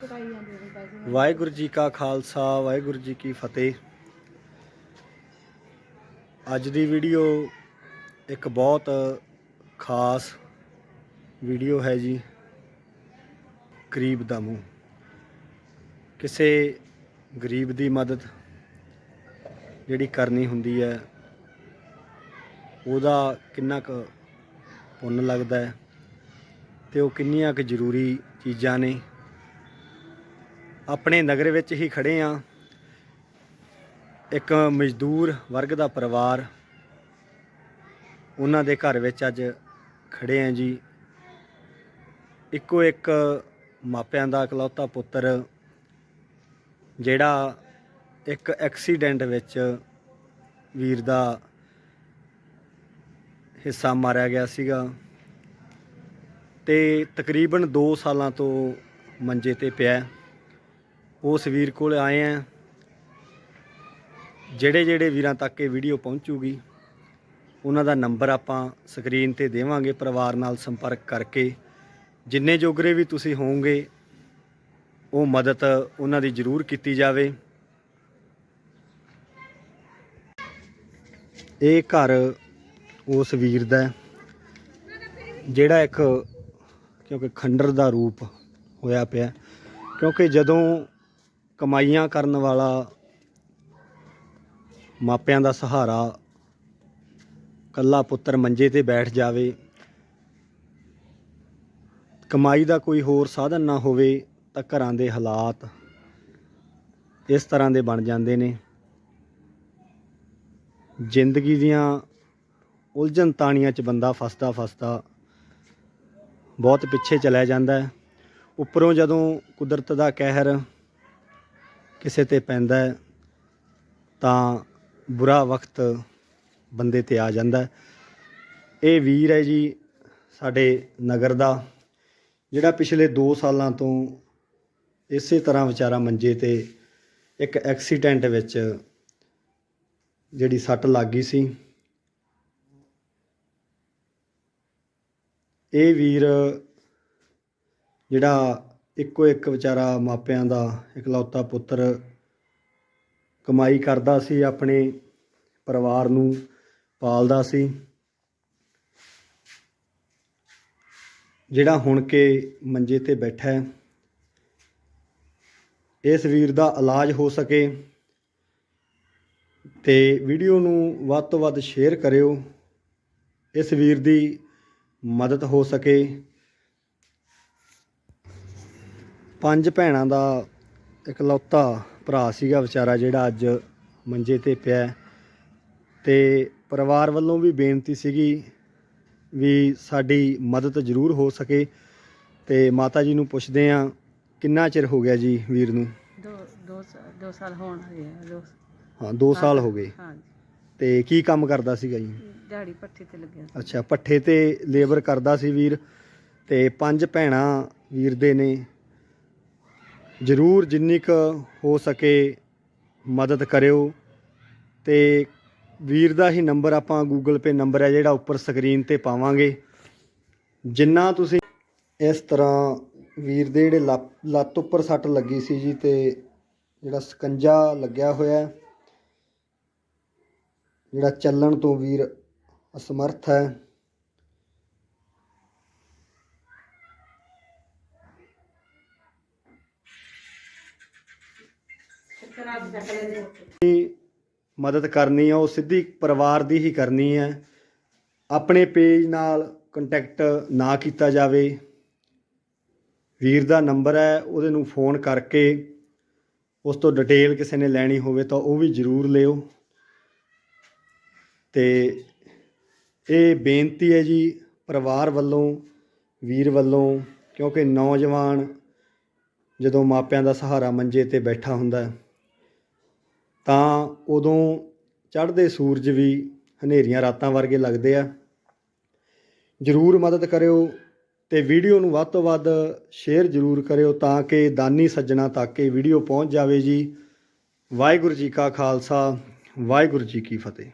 ਵਾਹਿਗੁਰੂ ਜੀ ਕਾ ਖਾਲਸਾ, ਵਾਹਿਗੁਰੂ ਜੀ ਕੀ ਫਤਿਹ। ਅੱਜ ਦੀ ਵੀਡੀਓ ਇੱਕ ਬਹੁਤ ਖਾਸ ਵੀਡੀਓ ਹੈ ਜੀ। ਗਰੀਬ ਦਾ ਮੂੰਹ। ਕਿਸੇ ਗਰੀਬ ਦੀ ਮਦਦ ਜਿਹੜੀ ਕਰਨੀ ਹੁੰਦੀ ਹੈ, ਉਹਦਾ ਕਿੰਨਾ ਕੁ ਪੁੰਨ ਲੱਗਦਾ ਹੈ ਤੇ ਉਹ ਕਿੰਨੀਆਂ ਕੁ ਜ਼ਰੂਰੀ ਚੀਜ਼ਾਂ ਨੇ। ਆਪਣੇ ਨਗਰ ਵਿੱਚ ਹੀ ਖੜੇ ਆ। ਇੱਕ ਮਜ਼ਦੂਰ ਵਰਗ ਦਾ ਪਰਿਵਾਰ ਉਹਨਾਂ ਦੇ ਘਰ ਵਿੱਚ ਅੱਜ ਖੜੇ ਆ ਜੀ। ਇੱਕੋ ਇੱਕ ਮਾਪਿਆਂ ਦਾ ਇਕਲੌਤਾ ਪੁੱਤਰ, ਜਿਹੜਾ ਇੱਕ ਐਕਸੀਡੈਂਟ ਵਿੱਚ ਵੀਰ ਦਾ ਹਿੱਸਾ ਮਾਰਿਆ ਗਿਆ ਸੀਗਾ ਤੇ ਤਕਰੀਬਨ 2 ਸਾਲਾਂ ਤੋਂ ਮੰਜੇ ਤੇ ਪਿਆ। ਉਸ ਵੀਰ ਕੋਲ ਆਏ ਆ। ਜਿਹੜੇ ਜਿਹੜੇ ਵੀਰਾਂ ਤੱਕ ਇਹ ਵੀਡੀਓ ਪਹੁੰਚੂਗੀ, ਉਹਨਾਂ ਦਾ ਨੰਬਰ ਆਪਾਂ ਸਕਰੀਨ ਤੇ ਦੇਵਾਂਗੇ ਪਰਿਵਾਰ ਨਾਲ ਸੰਪਰਕ ਕਰਕੇ। ਜਿੰਨੇ ਜੋਗਰੇ ਵੀ ਤੁਸੀਂ ਹੋਵੋਗੇ, ਉਹ ਮਦਦ ਉਹਨਾਂ ਦੀ ਜ਼ਰੂਰ ਕੀਤੀ ਜਾਵੇ। ਇਹ ਘਰ ਉਸ ਵੀਰ ਦਾ ਜਿਹੜਾ ਇੱਕ, ਕਿਉਂਕਿ ਖੰਡਰ ਦਾ ਰੂਪ ਹੋਇਆ ਪਿਆ। ਕਿਉਂਕਿ ਜਦੋਂ ਕਮਾਈਆਂ ਕਰਨ ਵਾਲਾ, ਮਾਪਿਆਂ ਦਾ ਸਹਾਰਾ, ਕੱਲਾ ਪੁੱਤਰ ਮੰਜੇ ਤੇ ਬੈਠ ਜਾਵੇ, ਕਮਾਈ ਦਾ ਕੋਈ ਹੋਰ ਸਾਧਨ ਨਾ ਹੋਵੇ ਤਾਂ ਘਰਾਂ ਦੇ ਹਾਲਾਤ ਇਸ ਤਰ੍ਹਾਂ ਦੇ ਬਣ ਜਾਂਦੇ ਨੇ। ਜ਼ਿੰਦਗੀ ਦੀਆਂ ਉਲਝਣ ਤਾਣੀਆਂ 'ਚ ਬੰਦਾ ਫਸਦਾ ਫਸਦਾ ਬਹੁਤ ਪਿੱਛੇ ਚਲਾ ਜਾਂਦਾ ਹੈ। ਉੱਪਰੋਂ ਜਦੋਂ ਕੁਦਰਤ ਦਾ ਕਹਿਰ ਕਿਸੇ ਤੇ ਪੈਂਦਾ ਤਾਂ ਬੁਰਾ ਵਕਤ ਬੰਦੇ ਤੇ ਆ ਜਾਂਦਾ ਇਹ ਵੀਰ ਹੈ ਜੀ ਸਾਡੇ ਨਗਰ ਦਾ, ਜਿਹੜਾ ਪਿਛਲੇ 2 ਸਾਲਾਂ ਤੋਂ ਇਸੇ ਤਰ੍ਹਾਂ ਵਿਚਾਰਾ ਮੰਜੇ ਤੇ ਇੱਕ ਐਕਸੀਡੈਂਟ ਵਿੱਚ ਜਿਹੜੀ ਸੱਟ ਲੱਗ ਗਈ ਸੀ। ਇਹ ਵੀਰ ਜਿਹੜਾ ਇੱਕੋ ਇੱਕ ਵਿਚਾਰਾ ਮਾਪਿਆਂ ਦਾ ਇਕਲੌਤਾ ਪੁੱਤਰ ਕਮਾਈ ਕਰਦਾ ਸੀ, ਆਪਣੇ ਪਰਿਵਾਰ ਨੂੰ ਪਾਲਦਾ ਸੀ। ਜਿਹੜਾ ਹੁਣ ਕੇ ਮੰਜੇ ਤੇ ਬੈਠਾ ਹੈ, ਇਸ ਵੀਰ ਦਾ ਇਲਾਜ ਹੋ ਸਕੇ ਤੇ ਵੀਡੀਓ ਨੂੰ ਵੱਧ ਤੋਂ ਵੱਧ ਸ਼ੇਅਰ ਕਰਿਓ। ਇਸ ਵੀਰ ਦੀ ਮਦਦ ਹੋ ਸਕੇ। ਪੰਜ ਭੈਣਾਂ ਦਾ ਇਕਲੌਤਾ ਭਰਾ ਸੀਗਾ ਵਿਚਾਰਾ ਜਿਹੜਾ ਅੱਜ ਮੰਜੇ ਤੇ ਪਿਆ ਹੈ। ਤੇ ਪਰਿਵਾਰ ਵੱਲੋਂ ਵੀ ਬੇਨਤੀ ਸੀਗੀ ਵੀ ਸਾਡੀ ਮਦਦ ਜ਼ਰੂਰ ਹੋ ਸਕੇ। ਤੇ ਮਾਤਾ ਜੀ ਨੂੰ ਪੁੱਛਦੇ ਆ ਕਿੰਨਾ ਚਿਰ ਹੋ ਗਿਆ ਜੀ ਵੀਰ ਨੂੰ? ਦੋ ਦੋ ਸਾਲ ਹੋਣ ਹਾਂ 2 ਸਾਲ ਹੋ ਗਏ। ਹਾਂਜੀ ਤੇ ਕੀ ਕੰਮ ਕਰਦਾ ਸੀਗਾ ਜੀ? ਦਿਹਾੜੀ ਪੱਠੇ ਤੇ ਲੱਗਿਆ ਸੀ। ਅੱਛਾ ਪੱਠੇ ਤੇ ਲੇਬਰ ਕਰਦਾ ਸੀ ਵੀਰ। ਤੇ ਪੰਜ ਭੈਣਾਂ ਵੀਰ ਦੇ ਨੇ। ਜ਼ਰੂਰ ਜਿੰਨੀ ਕੁ ਹੋ ਸਕੇ ਮਦਦ ਕਰਿਓ ਤੇ ਵੀਰ ਦਾ ਹੀ ਨੰਬਰ ਆਪਾਂ ਗੂਗਲ ਪੇ ਨੰਬਰ ਹੈ ਜਿਹੜਾ ਉੱਪਰ ਸਕਰੀਨ ਤੇ ਪਾਵਾਂਗੇ। ਜਿੰਨਾ ਤੁਸੀਂ ਇਸ ਤਰ੍ਹਾਂ ਵੀਰ ਦੇ ਜਿਹੜੇ ਲੱਤ ਲੱਤ ਉੱਪਰ ਸੱਟ ਲੱਗੀ ਸੀ ਜੀ ਤੇ ਜਿਹੜਾ ਸਕੰਜਾ ਲੱਗਿਆ ਹੋਇਆ ਜਿਹੜਾ ਚੱਲਣ ਤੋਂ ਵੀਰ ਅਸਮਰਥ ਹੈ। ਜਿਹੜੀ ਮਦਦ ਕਰਨੀ ਹੈ ਉਹ ਸਿੱਧੀ ਪਰਿਵਾਰ ਦੀ ਹੀ ਕਰਨੀ ਹੈ ਆਪਣੇ ਪੇਜ ਨਾਲ ਕੰਟੈਕਟ ਨਾ ਕੀਤਾ ਜਾਵੇ। ਵੀਰ ਦਾ ਨੰਬਰ ਹੈ ਉਹਦੇ ਨੂੰ ਫੋਨ ਕਰਕੇ ਉਸ ਤੋਂ ਡਿਟੇਲ ਕਿਸੇ ਨੇ ਲੈਣੀ ਹੋਵੇ ਤਾਂ ਉਹ ਵੀ ਜ਼ਰੂਰ ਲਿਓ। ਤੇ ਇਹ ਬੇਨਤੀ ਹੈ ਜੀ ਪਰਿਵਾਰ ਵੱਲੋਂ ਵੀਰ ਵੱਲੋਂ ਕਿਉਂਕਿ ਨੌਜਵਾਨ ਜਦੋਂ ਮਾਪਿਆਂ ਦਾ ਸਹਾਰਾ ਮੰਜੇ ਤੇ ਬੈਠਾ ਹੁੰਦਾ ਹੈ, ਤਾਂ ਉਦੋਂ ਚੜ੍ਹਦੇ ਸੂਰਜ ਵੀ ਹਨੇਰੀਆਂ ਰਾਤਾਂ ਵਰਗੇ ਲੱਗਦੇ ਆ। ਜ਼ਰੂਰ ਮਦਦ ਕਰਿਓ ਅਤੇ ਵੀਡੀਓ ਨੂੰ ਵੱਧ ਤੋਂ ਵੱਧ ਸ਼ੇਅਰ ਜ਼ਰੂਰ ਕਰਿਓ ਤਾਂ ਕਿ ਦਾਨੀ ਸੱਜਣਾ ਤੱਕ ਇਹ ਵੀਡੀਓ ਪਹੁੰਚ ਜਾਵੇ ਜੀ। ਵਾਹਿਗੁਰੂ ਜੀ ਕਾ ਖਾਲਸਾ, ਵਾਹਿਗੁਰੂ ਜੀ ਕੀ ਫਤਿਹ।